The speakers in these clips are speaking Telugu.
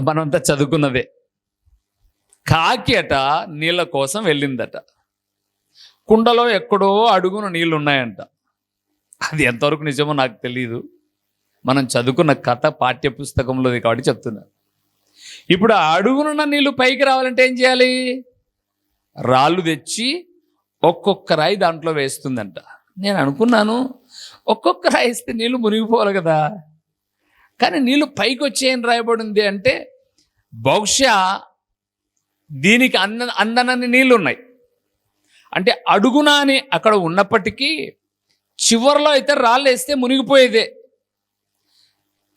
మనంతా చదువుకున్నదే కాకి అట నీళ్ళ కోసం వెళ్ళిందట. కుండలో ఎక్కడో అడుగున నీళ్ళు ఉన్నాయంట అది ఎంతవరకు నిజమో నాకు తెలియదు మనం చదువుకున్న కథ పాఠ్య పుస్తకంలోది కాబట్టి చెప్తున్నా. ఇప్పుడు ఆ అడుగునున్న నీళ్ళు పైకి రావాలంటే ఏం చేయాలి? రాళ్ళు తెచ్చి ఒక్కొక్క రాయి దాంట్లో వేస్తుందంట. నేను అనుకున్నాను ఒక్కొక్క రాయి వేస్తే నీళ్ళు మునిగిపోవాలి కదా. కానీ నీళ్ళు పైకి వచ్చేయని రాయబడింది అంటే బహుశా దీనికి అంద అందనని నీళ్ళు ఉన్నాయి అంటే అడుగున అని అక్కడ ఉన్నప్పటికీ చివర్లో అయితే రాళ్ళు వేస్తే మునిగిపోయేదే.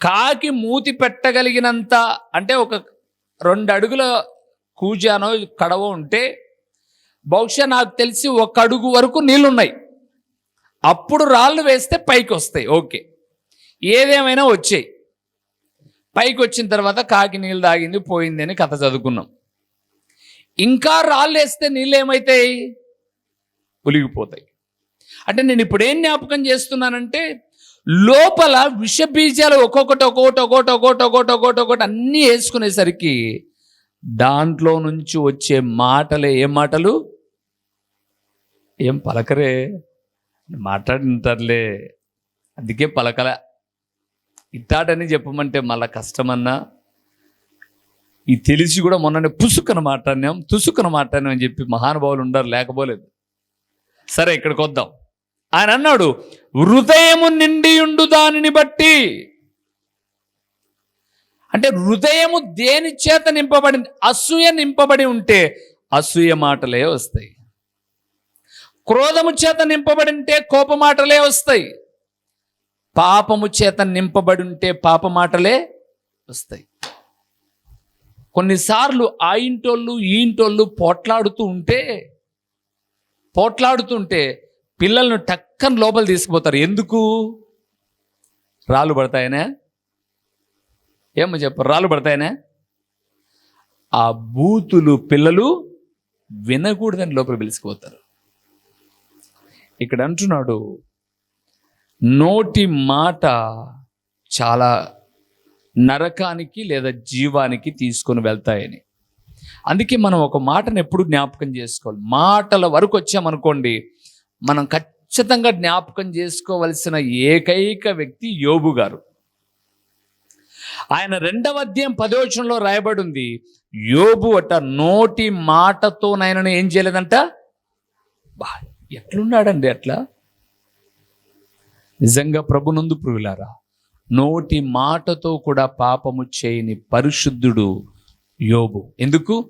కాకి మూతి పెట్టగలిగినంత అంటే ఒక రెండు అడుగుల కూజానో కడవ ఉంటే బహుశా నాకు తెలిసి ఒక అడుగు వరకు నీళ్ళున్నాయి. అప్పుడు రాళ్ళు వేస్తే పైకి వస్తాయి ఓకే. ఏదేమైనా వచ్చాయి. పైకి వచ్చిన తర్వాత కాకి నీళ్ళు తాగింది పోయింది అని కథ చదువుకున్నాం. ఇంకా రాళ్ళు వేస్తే నీళ్ళు ఏమవుతాయి ఉలిగిపోతాయి. అంటే నేను ఇప్పుడు ఏం జ్ఞాపకం చేస్తున్నానంటే లోపల విష బీజాలు ఒక్కొక్కటి ఒక్కొక్కటి ఒక్కొక్కటి ఒక్కొక్కటి ఒక్కొక్కటి ఒక్కొక్కటి ఒక్కొక్కటి అన్నీ వేసుకునేసరికి దాంట్లో నుంచి వచ్చే మాటలే ఏం మాటలు? ఏం పలకరే? మాట్లాడింటారులే అందుకే పలకల. ఇట్టాటని చెప్పమంటే మళ్ళా కష్టమన్నా? ఈ తెలిసి కూడా మొన్ననే పుసుకన మాట్లాడినాం తుసుకన మాట్లాడినాం అని చెప్పి మహానుభావులు ఉండరు లేకపోలేదు. సరే ఇక్కడికి వద్దాం. ఆయన అన్నాడు హృదయము నిండియుండు దానిని బట్టి. అంటే హృదయము దేని చేత నింపబడింది? అసూయ నింపబడి ఉంటే అసూయ మాటలే వస్తాయి. క్రోధము చేత నింపబడి ఉంటే కోప మాటలే వస్తాయి. పాపము చేత నింపబడి ఉంటే పాప మాటలే వస్తాయి. కొన్నిసార్లు ఆ ఇంటోళ్ళు ఈ ఇంటోళ్ళు పోట్లాడుతూ ఉంటే పోట్లాడుతుంటే పిల్లలను టక్కన లోపల తీసుకుపోతారు. ఎందుకు? రాళ్ళు పడతాయనే? ఏమో చెప్పు రాళ్ళు పడతాయనే? ఆ బూతులు పిల్లలు వినకూడదని లోపల పిలిచిపోతారు ఇక్కడ అంటున్నాడు నోటి మాట చాలా నరకానికి లేదా జీవానికి తీసుకొని వెళ్తాయని. అందుకే మనం ఒక మాటను ఎప్పుడు జ్ఞాపకం చేసుకోవాలి. మాటల వరకు వచ్చామనుకోండి మనం ఖచ్చితంగా జ్ఞాపకం చేసుకోవలసిన ఏకైక వ్యక్తి యోబు గారు. ఆయన రెండవ అధ్యాయం పదవచనంలో రాయబడి ఉంది యోబు అట నోటి మాటతోనైనా ఏం చేయలేదంట? బా ఎట్లున్నాడండి అట్లా? నిజంగా ప్రభునందు ప్రియులారా నోటి మాటతో కూడా పాపము చేయని పరిశుద్ధుడు యోబు. ఎందుకు?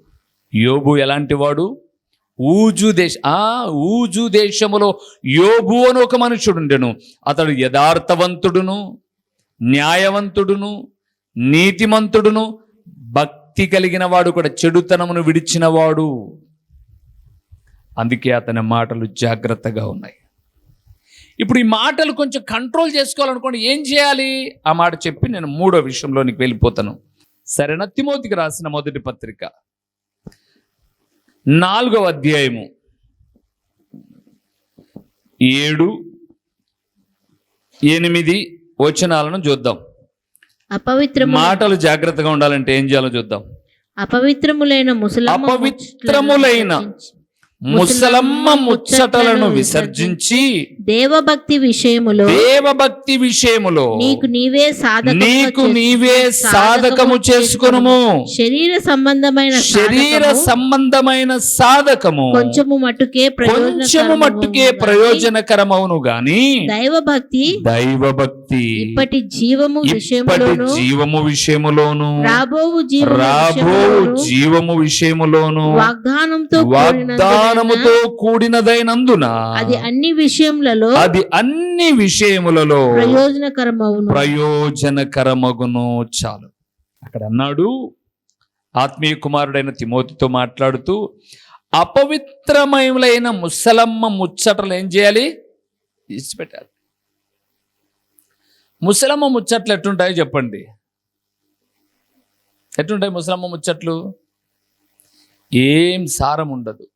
యోబు ఎలాంటి వాడు? ఊజు దేశ ఆ ఊజు దేశములో యోబు అని ఒక మనుషుడుండెను అతడు యథార్థవంతుడును న్యాయవంతుడును నీతిమంతుడును భక్తి కలిగిన వాడు కూడా చెడుతనమును విడిచినవాడు. అందుకే అతని మాటలు జాగ్రత్తగా ఉన్నాయి. ఇప్పుడు ఈ మాటలు కొంచెం కంట్రోల్ చేసుకోవాలనుకోండి ఏం చేయాలి? ఆ మాట చెప్పి నేను మూడో విషయంలోనికి వెళ్ళిపోతాను. సరేనా? తిమోతికి రాసిన మొదటి పత్రిక. నాలుగవ అధ్యాయము. ఏడు ఎనిమిది వచనాలను చూద్దాం. అపవిత్రము మాటలు జాగ్రత్తగా ఉండాలంటే ఏం చేయాలో చూద్దాం. అపవిత్రములైన ముసలమ్మ అపవిత్రములైన ముసలమ్మ ముచ్చటలను విసర్జించి దేవభక్తి విషయములో దేవభక్తి విషయములో నీకు నీవే సాధక నీకు నీవే సాధకము చేసుకొనుము. శరీర సంబంధమైన శరీర సంబంధమైన సాధకము. కొంచెము మట్టుకే కొంచెము మట్టుకే ప్రయోజనకరమవును గాని దైవభక్తి దైవభక్తి ఇప్పటి జీవము విషయములోను జీవము విషయములోను రాబోవు జీవము రాబో విషయములోను జీవము విషయములోను వాగ్దానంతో వాగ్దానముతో కూడినందున కూడినదైనందున అది అన్ని విషయములలో అది అన్ని విషయములలో ప్రయోజనకరమవును ప్రయోజనకరమగును చాలు. అక్కడ అన్నాడు ఆత్మీయ కుమారుడైన తిమోతితో మాట్లాడుతూ అపవిత్రమయులైన ముసలమ్మ ముచ్చటలు ఏం చేయాలి? ఇచ్చిపెట్టాలి. ముసలమ్మ ముచ్చట్లు ఎట్టుంటాయో చెప్పండి. ఎట్టుంటాయి ముసలమ్మ ముచ్చట్లు? ఏం సారం ఉండదు.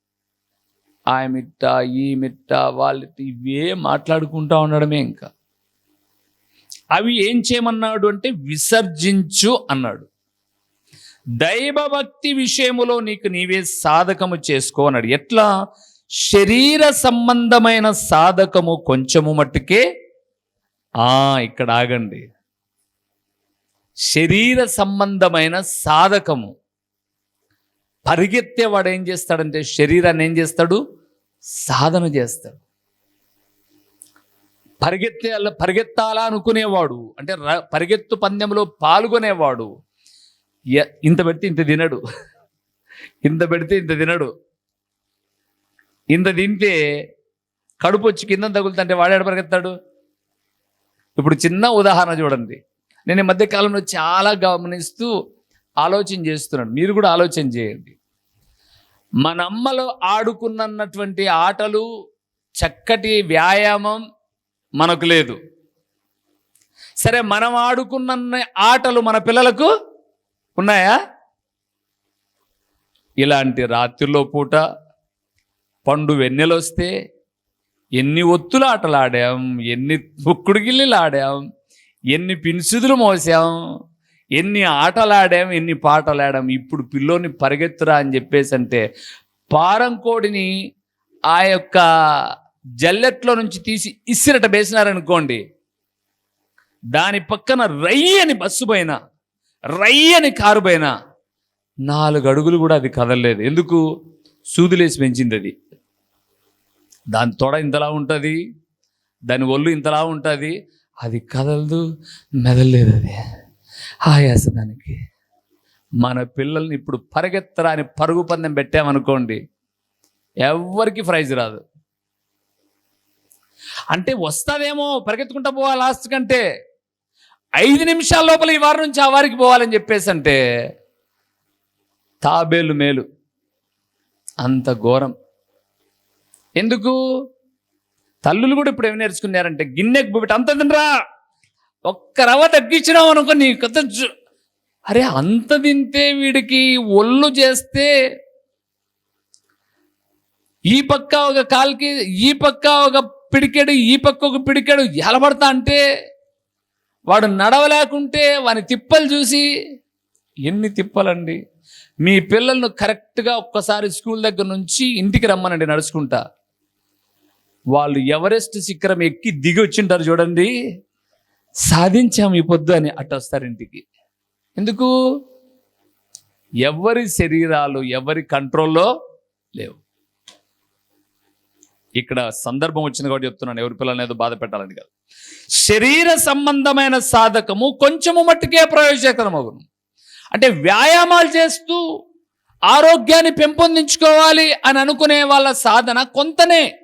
ఆయమిట్ట ఈమిట్ట వాళ్ళిట్ట ఇవే మాట్లాడుకుంటా ఉండడమే ఇంకా. అవి ఏం చేయమన్నాడు అంటే విసర్జించు అన్నాడు. దైవభక్తి విషయములో నీకు నీవే సాధకము చేసుకో అన్నాడు. ఎట్లా? శరీర సంబంధమైన సాధకము కొంచెము మట్టుకే. ఆ ఇక్కడ ఆగండి. శరీర సంబంధమైన సాధకము. పరిగెత్తే వాడు ఏం చేస్తాడంటే శరీరాన్ని ఏం చేస్తాడు? సాధన చేస్తాడు. పరిగెత్తే పరిగెత్తాలా అనుకునేవాడు. అంటే ర- పరిగెత్తు పందెంలో పాల్గొనేవాడు. ఇంత పెడితే ఇంత తినడు. ఇంత పెడితే ఇంత తినడు. ఇంత తింటే కడుపు వచ్చి కింద తగులుతుంటే వాడాడు పరిగెత్తాడు? ఇప్పుడు చిన్న ఉదాహరణ చూడండి. నేను ఈ మధ్యకాలంలో చాలా గమనిస్తూ ఆలోచన చేస్తున్నాను. మీరు కూడా ఆలోచన చేయండి. మన అమ్మలో ఆడుకున్నటువంటి ఆటలు చక్కటి వ్యాయామం మనకు లేదు. సరే మనం ఆడుకున్న ఆటలు మన పిల్లలకు ఉన్నాయా? ఇలాంటి రాత్రిలో పూట పండు వెన్నెలొస్తే ఎన్ని ఒత్తులు ఆటలు ఆడాం ఎన్ని బుక్కుడు గిల్లీలు ఆడాం ఎన్ని పిన్సుదులు మోసాం ఎన్ని ఆటలాడాం ఎన్ని పాటలాడాం ఇప్పుడు పిల్లోని పరిగెత్తురా అని చెప్పేసి అంటే పారం కోడిని ఆ యొక్క జల్లెట్లో నుంచి తీసి ఇసిరట వేసినారనుకోండి దాని పక్కన రయ్యని బస్సు పైన రయ్యని కారు పైన నాలుగు అడుగులు కూడా అది కదలలేదు. ఎందుకు? సూదులేసి పెంచింది అది దాని తొడ ఇంతలా ఉంటుంది దాని ఒళ్ళు ఇంతలా ఉంటుంది అది కదలదు మెదలలేదు అది ఆయాస దానికి మన పిల్లల్ని ఇప్పుడు పరిగెత్తరాని పరుగు పందెం పెట్టామనుకోండి ఎవ్వరికి ప్రైజ్ రాదు. అంటే వస్తుందేమో పరిగెత్తుకుంటా పోవాలి లాస్ట్ కంటే ఐదు నిమిషాల లోపల ఈ వారి నుంచి ఆ వారికి పోవాలని చెప్పేసి అంటే తాబేలు మేలు. అంత ఘోరం. ఎందుకు? తల్లులు కూడా ఇప్పుడు ఏమి నేర్చుకున్నారంటే గిన్నెకు బుబిట అంత తినరా? ఒక్క రవ్వ తగ్గించినావు అనుకో నీ కథ అరే అంత తింటే వీడికి ఒళ్ళు చేస్తే ఈ పక్క ఒక కాల్కి ఈ పక్క ఒక పిడికెడు ఈ పక్క ఒక పిడికెడు ఎలబడతా అంటే వాడు నడవలేకుంటే వాని తిప్పలు చూసి ఎన్ని తిప్పలండి. మీ పిల్లలను కరెక్ట్గా ఒక్కసారి స్కూల్ దగ్గర నుంచి ఇంటికి రమ్మనండి నడుచుకుంటా. వాళ్ళు ఎవరెస్ట్ శిఖరం ఎక్కి దిగి వచ్చింటారు చూడండి. సాధించాం ఈ పొద్దు అని అట్టొస్తారు ఇంటికి. ఎందుకు? ఎవరి శరీరాలు ఎవరి కంట్రోల్లో లేవు. ఇక్కడ సందర్భం వచ్చింది కాబట్టి చెప్తున్నాను ఎవరి పిల్లల్ని ఏదో బాధ పెట్టాలని కాదు. శరీర సంబంధమైన సాధకము కొంచెము మట్టుకే ప్రయోజనకరమగును. అంటే వ్యాయామాలు చేస్తూ ఆరోగ్యాన్ని పెంపొందించుకోవాలి అని అనుకునే వాళ్ళ సాధన కొంతనే.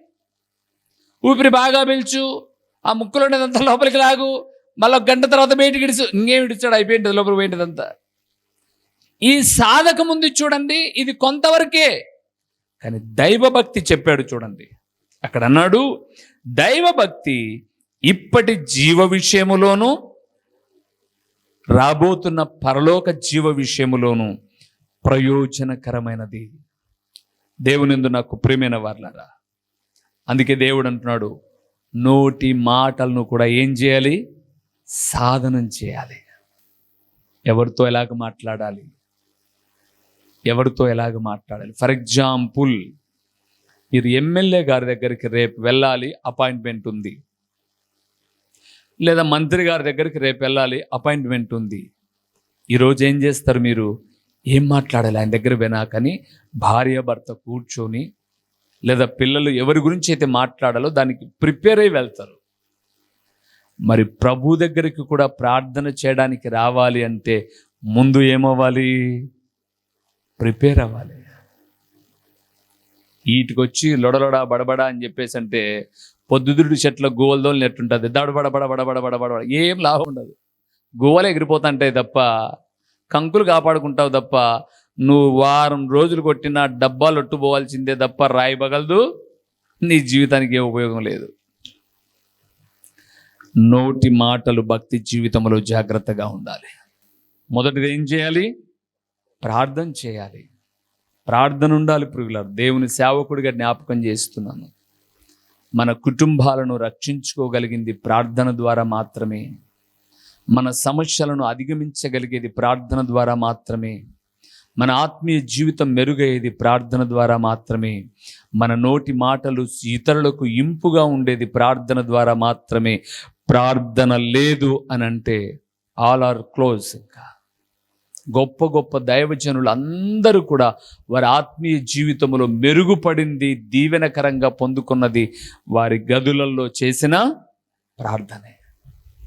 ఊపిరి బాగా పిలుచు ఆ ముక్కులోనేదంతా లోపలికి లాగు మళ్ళీ ఒక గంట తర్వాత బయటికి ఇడుచు ఇంకేం ఇడిచాడు? అయిపోయింది లోపల పోయిందంతా ఈ సాధక ముందు చూడండి ఇది కొంతవరకే. కానీ దైవభక్తి చెప్పాడు చూడండి. అక్కడ అన్నాడు దైవభక్తి ఇప్పటి జీవ విషయములోను రాబోతున్న పరలోక జీవ విషయములోను ప్రయోజనకరమైనది. దేవునిందు నాకు ప్రియమైన వార్లారా అందుకే దేవుడు అంటున్నాడు నోటి మాటలను కూడా ఏం చేయాలి? సాధనం చేయాలి. ఎవరితో ఎలాగ మాట్లాడాలి? ఎవరితో ఎలాగ మాట్లాడాలి? ఫర్ ఎగ్జాంపుల్ మీరు ఎమ్మెల్యే గారి దగ్గరికి రేపు వెళ్ళాలి అపాయింట్మెంట్ ఉంది. లేదా మంత్రి గారి దగ్గరికి రేపు వెళ్ళాలి అపాయింట్మెంట్ ఉంది. ఈరోజు ఏం చేస్తారు మీరు? ఏం మాట్లాడాలి? ఆయన దగ్గర వినాకని భార్య భర్త కూర్చొని లేదా పిల్లలు ఎవరి గురించి అయితే మాట్లాడాలో దానికి ప్రిపేర్ అయి వెళ్తారు. మరి ప్రభు దగ్గరికి కూడా ప్రార్థన చేయడానికి రావాలి అంటే ముందు ఏమవ్వాలి? ప్రిపేర్ అవ్వాలి. వీటికొచ్చి లొడలొడ బడబడ అని చెప్పేసి అంటే పొద్దుదుడు చెట్ల గోవలదోలు నెట్టుంటుంది దడబడ బడబడ బడబడ బడబడ ఏం లాభం ఉండదు. గోవలు ఎగిరిపోతుంటాయి తప్ప కంకులు కాపాడుకుంటావు తప్ప నువ్వు వారం రోజులు కొట్టిన డబ్బాలు ఒట్టుపోవాల్సిందే తప్ప రాయి పగలదు. నీ జీవితానికి ఏ ఉపయోగం లేదు. నోటి మాటలు భక్తి జీవితంలో జాగ్రత్తగా ఉండాలి. మొదటిది ఏం చేయాలి? ప్రార్థన చేయాలి. ప్రార్థన ఉండాలి ప్రియులారు. దేవుని సేవకుడిగా జ్ఞాపకం చేస్తున్నాను. మన కుటుంబాలను రక్షించుకోగలిగింది ప్రార్థన ద్వారా మాత్రమే. మన సమస్యలను అధిగమించగలిగేది ప్రార్థన ద్వారా మాత్రమే. మన ఆత్మీయ జీవితం మెరుగయ్యేది ప్రార్థన ద్వారా మాత్రమే. మన నోటి మాటలు ఇతరులకు ఇంపుగా ఉండేది ప్రార్థన ద్వారా మాత్రమే. ప్రార్థన లేదు అని అంటే ఆల్ ఆర్ క్లోజ్ ఇంకా. గొప్ప గొప్ప దైవజనులు అందరూ కూడా వారి ఆత్మీయ జీవితంలో మెరుగుపడింది దీవెనకరంగా పొందుకున్నది వారి గదులలో చేసిన ప్రార్థనే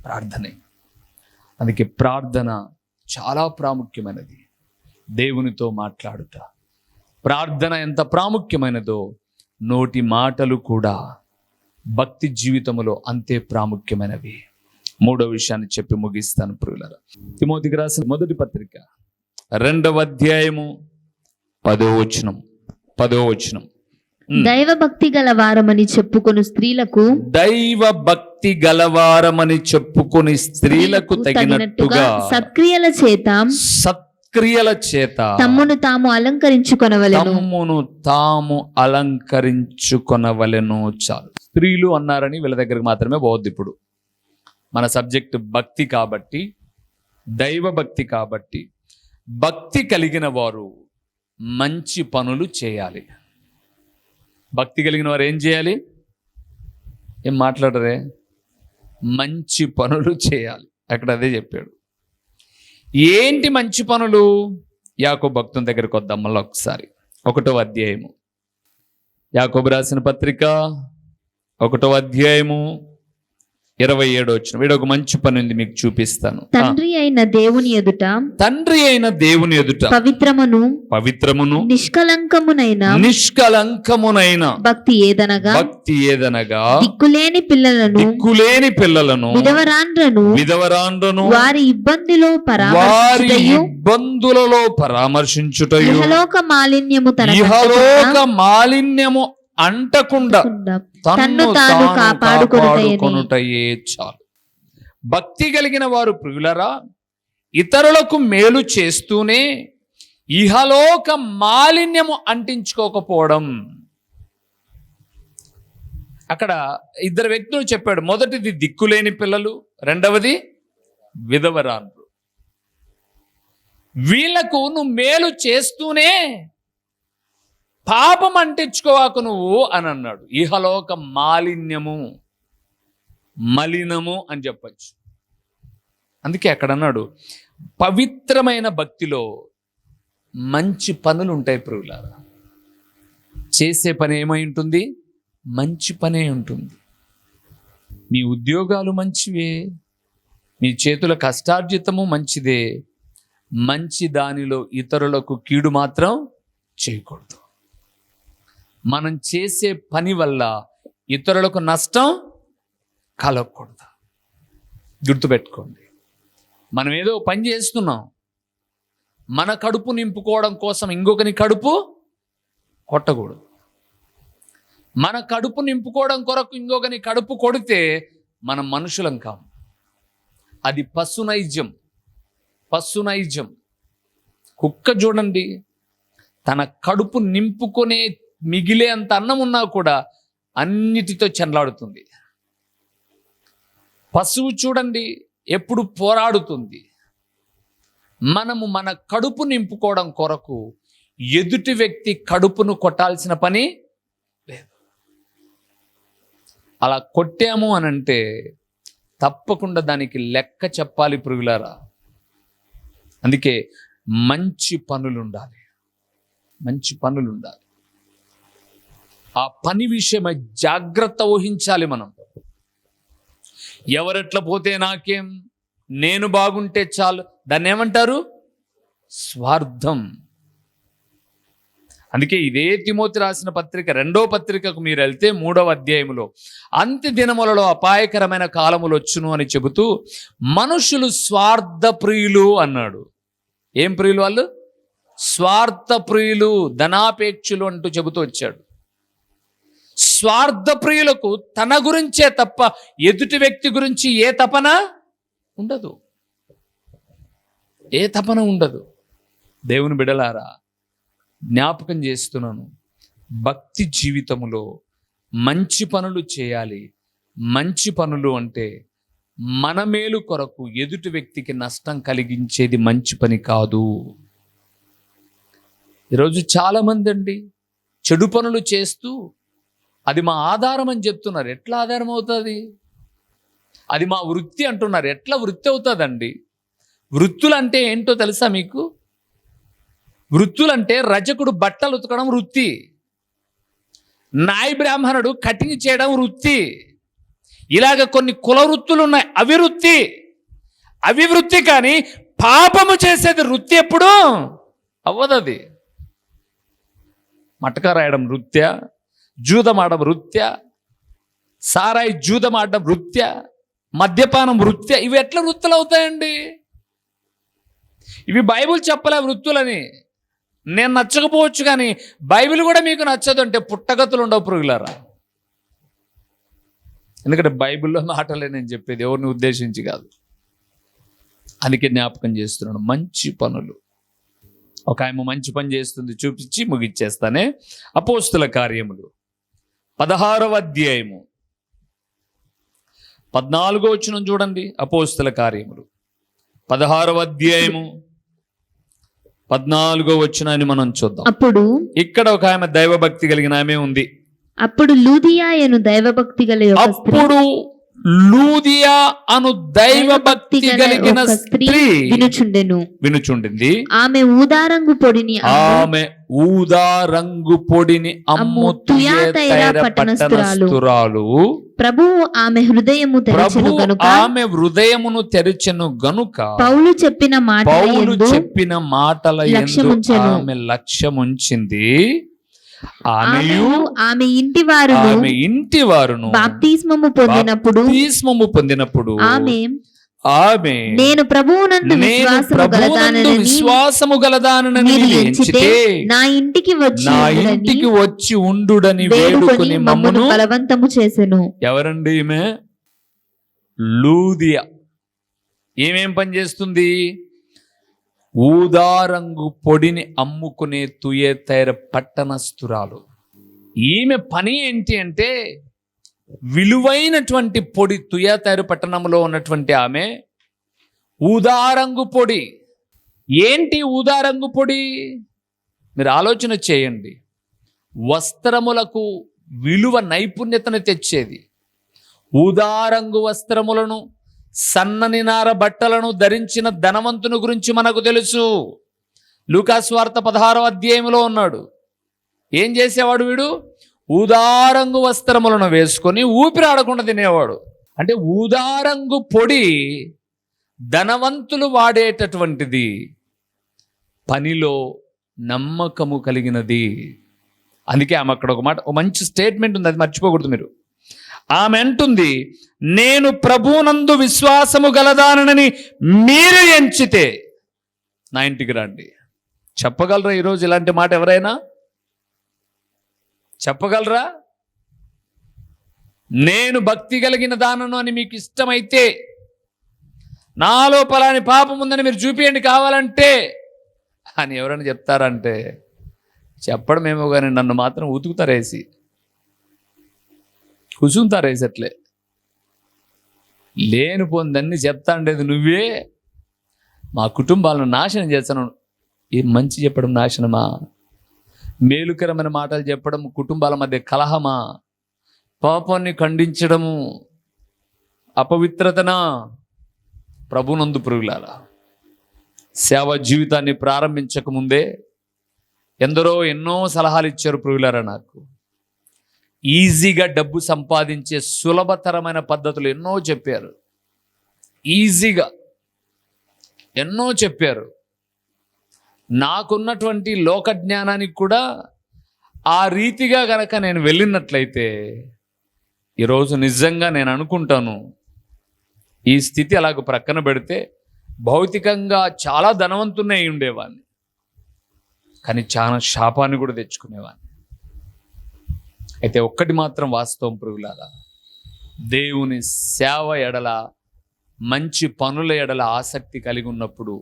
ప్రార్థనే. అందుకే ప్రార్థన చాలా ప్రాముఖ్యమైనది. దేవునితో మాట్లాడుట. ప్రార్థన ఎంత ప్రాముఖ్యమైనదో నోటి మాటలు కూడా భక్తి జీవితంలో అంతే ప్రాముఖ్యమైనవి. మూడో విషయాన్ని చెప్పి ముగిస్తాను ప్రియులరా. తిమోతికి రాసిన మొదటి పత్రిక రెండవ అధ్యాయము పదో వచనం పదో వచనం. దైవ భక్తి గల వారమని చెప్పుకొను స్త్రీలకు. దైవ భక్తి గలవారమని చెప్పుకొని స్త్రీలకు తగినట్టుగా సత్క్రియల చేత సత్క్రియల చేత తమ్మును తాము అలంకరించుకొనవలెను. తమ్మును తాము అలంకరించుకొనవలెను చాలు. స్త్రీలు అన్నారని వీళ్ళ దగ్గరికి మాత్రమే పోవద్దు ఇప్పుడు. మన సబ్జెక్ట్ భక్తి కాబట్టి దైవ భక్తి కాబట్టి భక్తి కలిగిన వారు మంచి పనులు చేయాలి. భక్తి కలిగిన వారు ఏం చేయాలి? ఏం మాట్లాడరే? మంచి పనులు చేయాలి. అక్కడ అదే చెప్పాడు. ఏంటి మంచి పనులు? యాకో భక్తుని దగ్గరికి వద్దాం మళ్ళీ ఒకసారి. ఒకటో అధ్యాయము. యాకోబు రాసిన పత్రిక ఒకటో అధ్యాయము ఇరవై ఏడు వచ్చిన వీడు ఒక మంచి పని ఉంది మీకు చూపిస్తాను. తండ్రి అయిన దేవుని ఎదుట తండ్రి అయిన దేవుని ఎదుట పవిత్రమును పవిత్రమును నిష్కలంకమునైన నిష్కలంకమునైన భక్తి ఏదనగా భక్తి ఏదనగా దిక్కులేని పిల్లలను దిక్కులేని పిల్లలను విధవరాండ్రను విధవరాండ్రను వారి ఇబ్బందిలో వారి ఇబ్బందులలో పరామర్శించుటయు ఇహలోక మాలిన్యము తన ఇహలోక మాలిన్యము అంటకుండా తన్ను తాను. కాపాడుకొనుటయే. చాలు. భక్తి కలిగిన వారు ప్రియులరా ఇతరులకు మేలు చేస్తూనే ఇహలోక మాలిన్యము అంటించుకోకపోవడం. అక్కడ ఇద్దరు వ్యక్తులు చెప్పాడు మొదటిది దిక్కులేని పిల్లలు రెండవది విధవరాన్లు వీళ్ళకు నువ్వు మేలు చేస్తూనే పాపం అంటించుకోవాకు నువ్వు అని అన్నాడు. ఇహలోక మాలిన్యము మలినము అని చెప్పచ్చు. అందుకే అక్కడ అన్నాడు పవిత్రమైన భక్తిలో మంచి పనులు ఉంటాయి ప్రియులారా. చేసే పని ఏమై ఉంటుంది? మంచి పనే ఉంటుంది. మీ ఉద్యోగాలు మంచివే మీ చేతుల కష్టార్జితము మంచిదే మంచి దానిలో ఇతరులకు కీడు మాత్రం చేయకూడదు. మనం చేసే పని వల్ల ఇతరులకు నష్టం కలగకూడదు. గుర్తుపెట్టుకోండి. మనం ఏదో పని చేస్తున్నాం. మన కడుపు నింపుకోవడం కోసం ఇంకొకని కడుపు కొట్టకూడదు. మన కడుపు నింపుకోవడం కొరకు ఇంకొకని కడుపు కొడితే మనం మనుషులం కాం. అది పశు పశునైజ్యం పశు కుక్క చూడండి. తన కడుపు నింపుకునే మిగిలే అంత అన్నం ఉన్నా కూడా అన్నిటితో చెండ్లాడుతుంది. పశువు చూడండి ఎప్పుడు పోరాడుతుంది. మనము మన కడుపు నింపుకోవడం కొరకు ఎదుటి వ్యక్తి కడుపును కొట్టాల్సిన పని లేదు. అలా కొట్టాము అని అంటే తప్పకుండా దానికి లెక్క చెప్పాలి పురుగులారా అందుకే మంచి పనులు ఉండాలి మంచి పనులు ఉండాలి ఆ పని విషయమై జాగ్రత్త వహించాలి మనం. ఎవరెట్లా పోతే నాకేం నేను బాగుంటే చాలు. దాన్ని ఏమంటారు? స్వార్థం. అందుకే ఇదే తిమోతి రాసిన పత్రిక రెండో పత్రికకు మీరు వెళ్తే మూడవ అధ్యాయములో అంత్య దినములలో అపాయకరమైన కాలములు వచ్చును అని చెబుతూ మనుషులు స్వార్థ ప్రియులు అన్నాడు. ఏం ప్రియులు వాళ్ళు? స్వార్థ ప్రియులు ధనాపేక్షులు అంటూ చెబుతూ వచ్చాడు. స్వార్థ ప్రియులకు తన గురించే తప్ప ఎదుటి వ్యక్తి గురించి ఏ తపన ఉండదు. ఏ తపన ఉండదు. దేవుని బిడలారా జ్ఞాపకం చేస్తున్నాను. భక్తి జీవితంలో మంచి పనులు చేయాలి. మంచి పనులు అంటే మన మేలు కొరకు ఎదుటి వ్యక్తికి నష్టం కలిగించేది మంచి పని కాదు. ఈరోజు చాలామంది అండి చెడు పనులు చేస్తూ అది మా ఆధారం అని చెప్తున్నారు. ఎట్లా ఆధారం అవుతుంది? అది మా వృత్తి అంటున్నారు. ఎట్లా వృత్తి అవుతుందండి? వృత్తులు అంటే ఏంటో తెలుసా మీకు? వృత్తులంటే రజకుడు బట్టలు ఉతకడం వృత్తి. నాయ బ్రాహ్మణుడు కటింగ్ చేయడం వృత్తి. ఇలాగ కొన్ని కుల వృత్తులు ఉన్నాయి. అవి వృత్తి కానీ పాపము చేసేది వృత్తి ఎప్పుడు? అవ్వదది. మటక రాయడం వృత్తి జూదమాడడం వృత్య సారాయి జూదమాడడం వృత్య మద్యపానం వృత్య ఇవి ఎట్లా వృత్తులు అవుతాయండి? ఇవి బైబిల్ చెప్పలే వృత్తులని. నేను నచ్చకపోవచ్చు కానీ బైబిల్ కూడా మీకు నచ్చదు అంటే పుట్టగతులు ఉండవు పురుగులారా ఎందుకంటే బైబిల్లో మాటలే నేను చెప్పేది ఎవరిని ఉద్దేశించి కాదు. అందుకే జ్ఞాపకం చేస్తున్నాను మంచి పనులు. ఒక ఆమె మంచి పని చేస్తుంది చూపించి ముగిచ్చేస్తానే. అపోస్తుల కార్యములు. పదహారవ అధ్యాయము పద్నాలుగో వచ్చిన చూడండి అపోస్తుల కార్యములు. పదహారవ అధ్యాయము పద్నాలుగో వచ్చినాన్ని మనం చూద్దాం. అప్పుడు ఇక్కడ ఒక ఆమె దైవభక్తి కలిగిన ఆమె ఉంది. అప్పుడు లూదియాయను దైవభక్తి గల స్త్రీ. అప్పుడు లూదియా అను దైవభక్తి కలిగిన ఒక స్త్రీ వినుచుండెను. వినుచుండింది. ఆమె ఊదారంగు పొడిని ఆమె ఊదా రంగు పొడిని అమ్ము పట్టణస్థురాలు. ప్రభువు ఆమె హృదయము తెరచెను ప్రభు గనుక. ఆమె హృదయమును తెరిచెను గనుక. పౌలు చెప్పిన మాట పౌలు చెప్పిన మాటల. ఆమె లక్ష్యముంచింది. ఆమెయు ఆమె ఇంటి వారును ఆమె ఇంటి వారును బాప్తిస్మము పొందినప్పుడు బాప్తిస్మము పొందినప్పుడు ఆమె ఆమె నేను ప్రభువునందు విశ్వాసము విశ్వాసము గలదానని ఎంచితే నా ఇంటికి వచ్చి నా ఇంటికి వచ్చి ఉండుడని వేడుకొని మమ్మను బలవంతము చేసెను. ఎవరండి ఈమె? లూదియా. ఏమేం పని చేస్తుంది? ఊదారంగు పొడిని అమ్ముకునే తుయేతైర పట్టణస్థురాలు. ఈమె పని ఏంటి అంటే విలువైనటువంటి పొడి తుయేతైరు పట్టణంలో ఉన్నటువంటి ఆమె ఊదారంగు పొడి. ఏంటి ఊదారంగు పొడి? మీరు ఆలోచన చేయండి. వస్త్రములకు విలువ నైపుణ్యతను తెచ్చేది. ఊదారంగు వస్త్రములను సన్నని నార బట్టలను ధరించిన ధనవంతుని గురించి మనకు తెలుసు. లూకాస్వార్త పదహారో అధ్యాయంలో ఉన్నాడు. ఏం చేసేవాడు వీడు? ఊదారంగు వస్త్రములను వేసుకొని ఊపిరాడకుండా తినేవాడు. అంటే ఊదారంగు పొడి ధనవంతులు వాడేటటువంటిది. పనిలో నమ్మకము కలిగినది. అందుకే ఆమె అక్కడ ఒక మాట ఒక మంచి స్టేట్మెంట్ ఉంది అది మర్చిపోకూడదు మీరు. ఆమె అంటుంది నేను ప్రభునందు విశ్వాసము గలదానని మీరు ఎంచితే. నా ఇంటికి రండి. చెప్పగలరా ఈరోజు ఇలాంటి మాట ఎవరైనా? చెప్పగలరా? నేను భక్తి కలిగిన దానను అని మీకు ఇష్టమైతే నాలో పలాని పాపం ఉందని మీరు చూపియండి కావాలంటే అని ఎవరైనా చెప్తారంటే చెప్పడమేమో కానీ నన్ను మాత్రం ఉతుకుతారేసి. కుసుంతారేసి అట్లే లేని పొందన్నీ చెప్తాండేది నువ్వే. మా కుటుంబాలను నాశనం చేస్తాను. ఏ మంచి చెప్పడం నాశనమా? మేలుకరమైన మాటలు చెప్పడం కుటుంబాల మధ్య కలహమా? పాపాన్ని ఖండించడము అపవిత్రతన? ప్రభునందు పురుగులాల. సేవ జీవితాన్ని ప్రారంభించక ముందే ఎందరో ఎన్నో సలహాలు ఇచ్చారు పురుగులారా నాకు. ఈజీగా డబ్బు సంపాదించే సులభతరమైన పద్ధతులు ఎన్నో చెప్పారు. ఈజీగా ఎన్నో చెప్పారు. నాకున్నటువంటి లోక జ్ఞానానికి కూడా ఆ రీతిగా గనక నేను వెళ్ళినట్లయితే ఈరోజు నిజంగా నేను అనుకుంటాను ఈ స్థితి అలాగ ప్రక్కన పెడితే భౌతికంగా చాలా ధనవంతున్నే ఉండేవాడిని కానీ చాలా శాపాన్ని కూడా తెచ్చుకునేవాడిని అయితే ఒక్కటి మాత్రం వాస్తవం పురుగులారా? దేవుని సేవ ఎడల మంచి పనుల ఎడల ఆసక్తి కలిగి ఉన్నప్పుడు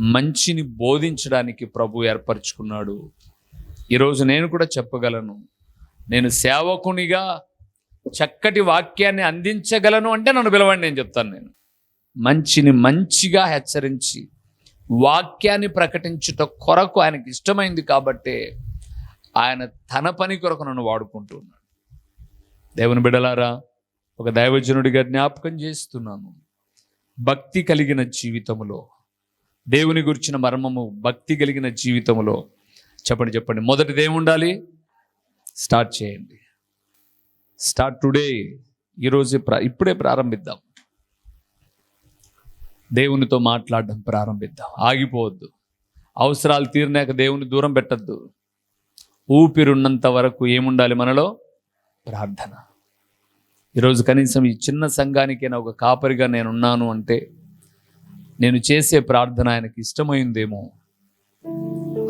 మంచిని బోధించడానికి ప్రభు ఏర్పరచుకున్నాడు. ఈరోజు నేను కూడా చెప్పగలను నేను సేవకునిగా చక్కటి వాక్యాన్ని అందించగలను అంటే నన్ను పిలవండి నేను చెప్తాను నేను. మంచిని మంచిగా హెచ్చరించి వాక్యాన్ని ప్రకటించుట కొరకు ఆయనకి ఇష్టమైంది కాబట్టే ఆయన తన పని కొరకు నన్ను వాడుకుంటున్నాడు దేవుని బిడలారా ఒక దైవజనుడిగా జ్ఞాపకం చేస్తున్నాను. భక్తి కలిగిన జీవితములో దేవుని గురించిన మర్మము భక్తి కలిగిన జీవితములో చెప్పండి చెప్పండి. మొదటిది ఏముండాలి? స్టార్ట్ చేయండి. స్టార్ట్ టుడే ఈరోజు ప్ర ఇప్పుడే ప్రారంభిద్దాం. దేవునితో మాట్లాడడం ప్రారంభిద్దాం. ఆగిపోవద్దు. అవసరాలు తీరినాక దేవుని దూరం పెట్టద్దు. ఊపిరున్నంత వరకు ఏముండాలి మనలో? ప్రార్థన. ఈరోజు కనీసం ఈ చిన్న సంఘానికైనా ఒక కాపరిగా నేను ఉన్నాను అంటే నేను చేసే ప్రార్థన ఆయనకి ఇష్టమైందేమో.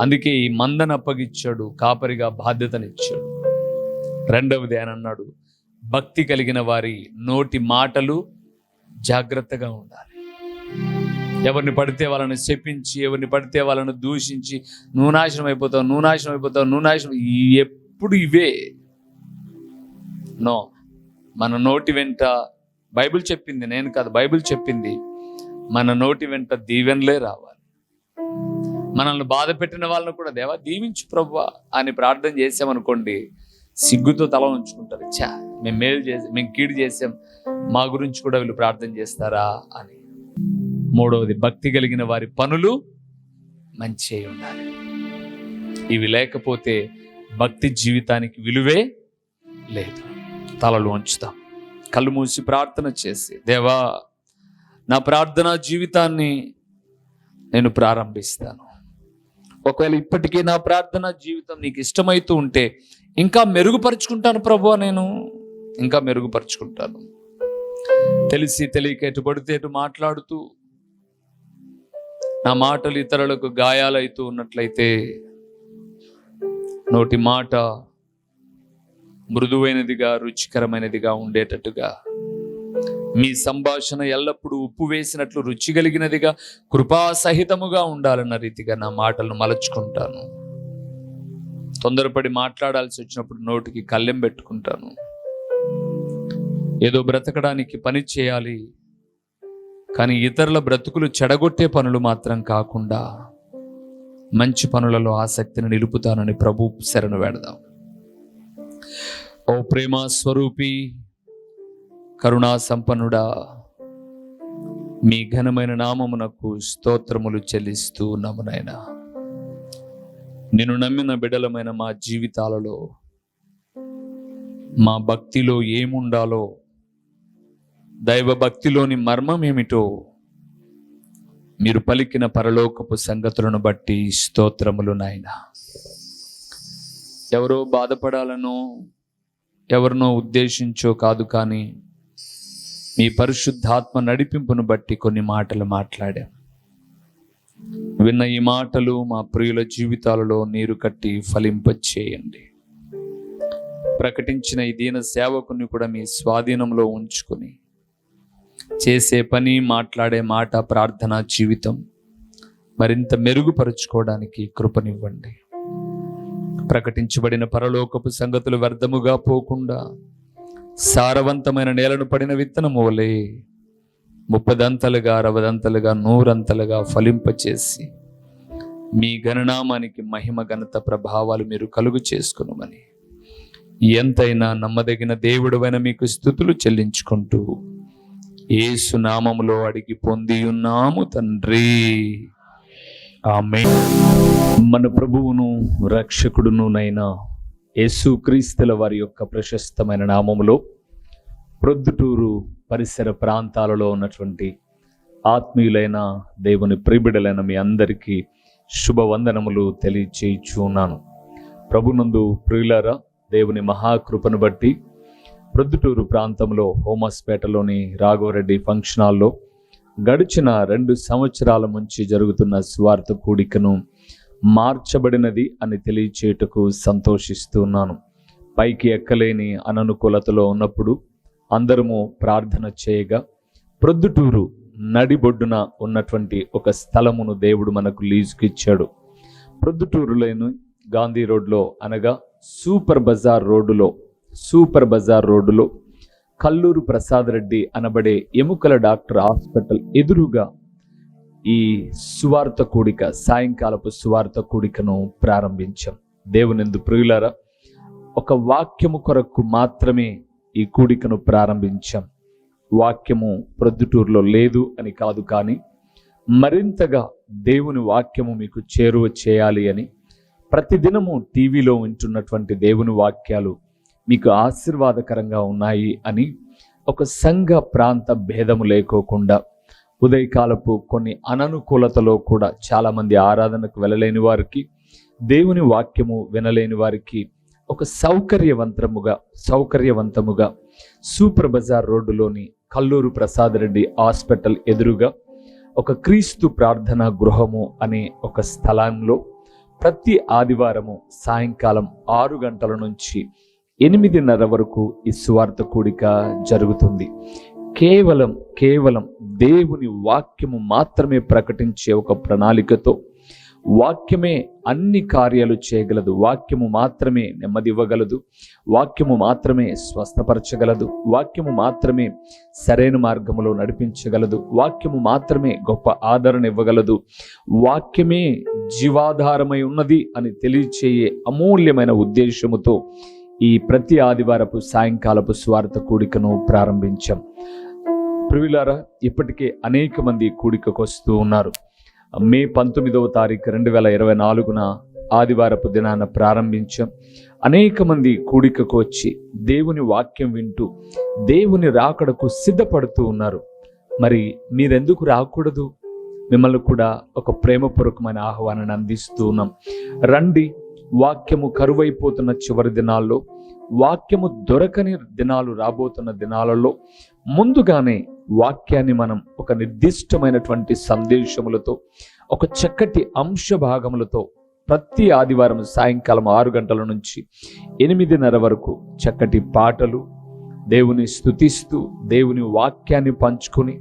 అందుకే ఈ మందను అప్పగిచ్చాడు కాపరిగా బాధ్యతనిచ్చాడు. రెండవది ఆయన అన్నాడు భక్తి కలిగిన వారి నోటి మాటలు జాగ్రత్తగా ఉండాలి. ఎవరిని పడితే వాళ్ళని శపించి ఎవరిని పడితే వాళ్ళని దూషించి నువ్వు నాశనం అయిపోతావు నువ్వు నాశనం అయిపోతావు నువ్వు నాశనం ఎప్పుడు ఇవే? నో. మన నోటి వెంట బైబిల్ చెప్పింది నేను కాదు బైబిల్ చెప్పింది మన నోటి వెంట దీవెనలే రావాలి. మనల్ని బాధ పెట్టిన వాళ్ళని కూడా దేవా దీవించు ప్రభు అని ప్రార్థన చేసామనుకోండి సిగ్గుతో తల ఉంచుకుంటారు. చా మేము మేలు చేసాం మేము కీడు చేసాం మా గురించి కూడా వీళ్ళు ప్రార్థన చేస్తారా అని. మూడవది భక్తి కలిగిన వారి పనులు మంచి ఉండాలి. ఇవి లేకపోతే భక్తి జీవితానికి విలువే లేదు. తలలు ఉంచుతాం కళ్ళు మూసి ప్రార్థన చేసి దేవా నా ప్రార్థనా జీవితాన్ని నేను ప్రారంభిస్తాను. ఒకవేళ ఇప్పటికీ నా ప్రార్థనా జీవితం నీకు ఇష్టమైతూ ఉంటే ఇంకా మెరుగుపరుచుకుంటాను ప్రభు నేను ఇంకా మెరుగుపరుచుకుంటాను. తెలిసి తెలియక ఎటు పడితే ఎటు మాట్లాడుతూ నా మాటలు ఇతరులకు గాయాలైతూ ఉన్నట్లయితే నోటి మాట మృదువైనదిగా రుచికరమైనదిగా ఉండేటట్టుగా మీ సంభాషణ ఎల్లప్పుడూ ఉప్పు వేసినట్లు రుచి కలిగినదిగా కృపాసహితముగా ఉండాలన్న రీతిగా నా మాటలను మలచుకుంటాను. తొందరపడి మాట్లాడాల్సి వచ్చినప్పుడు నోటికి కళ్ళెం పెట్టుకుంటాను. ఏదో బ్రతకడానికి పని చేయాలి కానీ ఇతరుల బ్రతుకులు చెడగొట్టే పనులు మాత్రం కాకుండా మంచి పనులలో ఆసక్తిని నిలుపుతానని ప్రభు శరణు వేడదాం. ఓ ప్రేమ స్వరూపి కరుణా సంపన్నుడా మీ ఘనమైన నామమునకు స్తోత్రములు చెల్లిస్తూ నమునైనా నేను నమ్మిన బిడలమైన మా జీవితాలలో మా భక్తిలో ఏముండాలో దైవ భక్తిలోని మర్మం ఏమిటో? మీరు పలికిన పరలోకపు సంగతులను బట్టి స్తోత్రములు నాయన. ఎవరో బాధపడాలనో ఎవరినో ఉద్దేశించో కాదు కానీ మీ పరిశుద్ధాత్మ నడిపింపును బట్టి కొన్ని మాటలు మాట్లాడాం. విన్న ఈ మాటలు మా ప్రియుల జీవితాలలో నీరు కట్టి ఫలింపచేయండి. ప్రకటించిన ఈ దీన సేవకుని కూడా మీ స్వాధీనంలో ఉంచుకొని చేసే పని మాట్లాడే మాట ప్రార్థన జీవితం మరింత మెరుగుపరుచుకోవడానికి కృపనివ్వండి. ప్రకటించబడిన పరలోకపు సంగతులు వ్యర్థముగా పోకుండా సారవంతమైన నేలను పడిన విత్తనము ముప్పదంతలుగా అరవదంతలుగా నూరంతలుగా ఫలింపచేసి మీ గణనామానికి మహిమ ఘనత ప్రభావాలు మీరు కలుగు చేసుకునమని ఎంతైనా నమ్మదగిన దేవుడవైన మీకు స్థుతులు చెల్లించుకుంటూ ఏసు నామములో అడిగి పొంది ఉన్నాము తండ్రి. ఆమె మన ప్రభువును రక్షకుడును నైనా యేసు క్రీస్తుల వారి యొక్క ప్రశస్తమైన నామములో ప్రొద్దుటూరు పరిసర ప్రాంతాలలో ఉన్నటువంటి ఆత్మీయులైన దేవుని ప్రిబిడలైన మీ అందరికీ శుభవందనములు తెలియచేయుచున్నాను. ప్రభునందు ప్రియులారా దేవుని మహాకృపను బట్టి ప్రొద్దుటూరు ప్రాంతంలో హోమస్పేటలోని రాఘవరెడ్డి ఫంక్షన్ హాల్లో గడిచిన రెండు సంవత్సరాల నుంచి జరుగుతున్న స్వార్థ కూడికను మార్చబడినది అని తెలియచేయుటకు సంతోషిస్తున్నాను పైకి ఎక్కలేని అననుకూలతలో ఉన్నప్పుడు అందరము ప్రార్థన చేయగా ప్రొద్దుటూరు నడిబొడ్డున ఉన్నటువంటి ఒక స్థలమును దేవుడు మనకు లీజుకి ఇచ్చాడు ప్రొద్దుటూరులోని గాంధీ రోడ్లో అనగా సూపర్ బజార్ రోడ్డులో సూపర్ బజార్ రోడ్డులో కల్లూరు ప్రసాద్ రెడ్డి అనబడే ఎముకల డాక్టర్ హాస్పిటల్ ఎదురుగా ఈ సువార్త కూడిక సాయంకాలపు సువార్త కూడికను ప్రారంభించాం. దేవునిందు ప్రియులారా ఒక వాక్యము కొరకు మాత్రమే ఈ కూడికను ప్రారంభించాం. వాక్యము ప్రొద్దుటూరులో లేదు అని కాదు కానీ మరింతగా దేవుని వాక్యము మీకు చేరువ చేయాలి అని ప్రతిదినము టీవీలో ఉంటున్నటువంటి దేవుని వాక్యాలు మీకు ఆశీర్వాదకరంగా ఉన్నాయి అని ఒక సంఘ ప్రాంత భేదము లేకోకుండా ఉదయకాలపు కొన్ని అననుకూలతలో కూడా చాలామంది ఆరాధనకు వెళ్ళలేని వారికి దేవుని వాక్యము వినలేని వారికి ఒక సౌకర్యవంతముగా సౌకర్యవంతముగా సూపర్ బజార్ రోడ్డులోని కల్లూరు ప్రసాద్ రెడ్డి హాస్పిటల్ ఎదురుగా ఒక క్రీస్తు ప్రార్థనా గృహము అనే ఒక స్థలంలో ప్రతి ఆదివారము సాయంకాలం ఆరు గంటల నుంచి ఎనిమిదిన్నర వరకు ఈ స్వార్థ కూడిక జరుగుతుంది. కేవలం కేవలం దేవుని వాక్యము మాత్రమే ప్రకటించే ఒక ప్రణాళికతో వాక్యమే అన్ని కార్యాలు చేయగలదు. వాక్యము మాత్రమే నెమ్మదివ్వగలదు. వాక్యము మాత్రమే స్వస్థపరచగలదు. వాక్యము మాత్రమే సరైన మార్గములో నడిపించగలదు. వాక్యము మాత్రమే గొప్ప ఆదరణ ఇవ్వగలదు. వాక్యమే జీవాధారమై ఉన్నది అని తెలియచేయే అమూల్యమైన ఉద్దేశముతో ఈ ప్రతి ఆదివారపు సాయంకాలపు స్వార్థ కూడికను ప్రారంభించాం. ప్రివిలారా ఇప్పటికే అనేక మంది కూడికకు వస్తూ ఉన్నారు. మే పంతొమ్మిదవ తారీఖు రెండు వేల ఇరవై నాలుగున ఆదివారపు దినాన ప్రారంభించాం. అనేక మంది కూడికకు వచ్చి దేవుని వాక్యం వింటూ దేవుని రాకడకు సిద్ధపడుతూ ఉన్నారు. మరి మీరెందుకు రాకూడదు? మిమ్మల్ని కూడా ఒక ప్రేమపూర్వకమైన ఆహ్వానాన్ని అందిస్తూ ఉన్నాం. రండి వాక్యము కరువైపోతున్న చివరి దినాల్లో వాక్యము దొరకని దినాలు రాబోతున్న దినాలలో ముందుగానే వాక్యాన్ని మనం ఒక నిర్దిష్టమైనటువంటి సందేశములతో ఒక చక్కటి అంశ భాగములతో ప్రతి ఆదివారం సాయంకాలం ఆరు గంటల నుంచి ఎనిమిదిన్నర వరకు చక్కటి పాటలు దేవుని స్తుతిస్తూ దేవుని వాక్యాన్ని పంచుకొని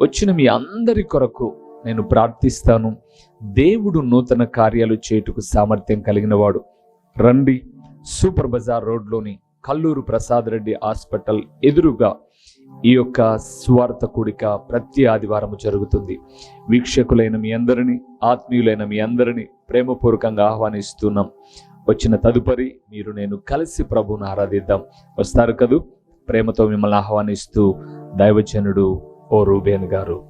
వచ్చిన మీ అందరి కొరకు నేను ప్రార్థిస్తాను. దేవుడు నూతన కార్యాలు చేయుటకు సామర్థ్యం కలిగిన వాడు రండి సూపర్ బజార్ రోడ్లోని కల్లూరు ప్రసాద్ రెడ్డి హాస్పిటల్ ఎదురుగా ఈ యొక్క స్వార్థ కూడిక ప్రతి ఆదివారం జరుగుతుంది. వీక్షకులైన మీ అందరినీ ఆత్మీయులైన మీ అందరినీ ప్రేమపూర్వకంగా ఆహ్వానిస్తున్నాం. వచ్చిన తదుపరి మీరు నేను కలిసి ప్రభువును ఆరాధిద్దాం. వస్తారు కదూ? ప్రేమతో మిమ్మల్ని ఆహ్వానిస్తూ దైవజనుడు ఓ రూబేన్ గారు.